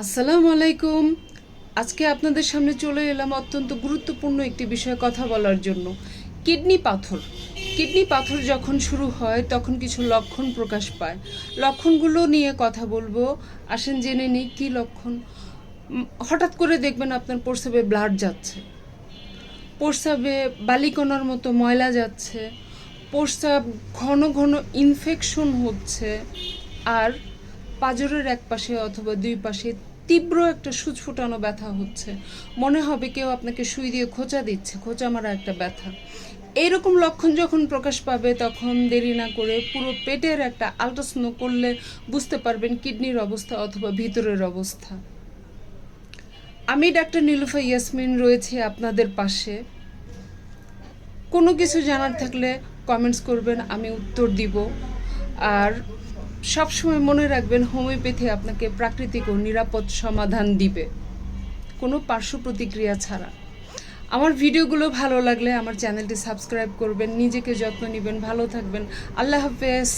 আসসালামু আলাইকুম। আজকে আপনাদের সামনে চলে এলাম অত্যন্ত গুরুত্বপূর্ণ একটি বিষয়ে কথা বলার জন্য। কিডনি পাথর। কিডনি পাথর যখন শুরু হয়, তখন কিছু লক্ষণ প্রকাশ পায়। লক্ষণগুলো নিয়ে কথা বলব। আসেন জেনে নিই, কী লক্ষণ? হঠাৎ করে দেখবেন আপনার প্রস্রাবে ব্লাড যাচ্ছে। প্রস্রাবে বালিকণার মতো ময়লা যাচ্ছে। প্রস্রাব ঘন ঘন ইনফেকশন হচ্ছে। আর পাজরের এক পাশে অথবা দুই পাশে তীব্র একটা সুচ ফুটানো ব্যথা হচ্ছে। মনে হবে কেউ আপনাকে সুই দিয়ে খোঁচা দিচ্ছে, খোঁচা মারা একটা ব্যথা। এইরকম লক্ষণ যখন প্রকাশ পাবে, তখন দেরি না করে পুরো পেটের একটা আল্ট্রাসাউন্ড করলে বুঝতে পারবেন কিডনির অবস্থা অথবা ভিতরের অবস্থা। আমি ডাক্তার নীলুফা ইয়াসমিন রয়েছে আপনাদের পাশে। কোনো কিছু জানার থাকলে কমেন্টস করবেন, আমি উত্তর দিব। আর সবসময় মনে রাখবেন, হোমিওপ্যাথি আপনাকে প্রাকৃতিক ও নিরাপদ সমাধান দিবে। কোনো পার্শ্ব প্রতিক্রিয়া ছাড়া। আমার ভিডিওগুলো ভালো লাগলে আমার চ্যানেলটি সাবস্ক্রাইব করবেন, নিজেকে যত্ন নেবেন, ভালো থাকবেন। আল্লাহ হাফেজ।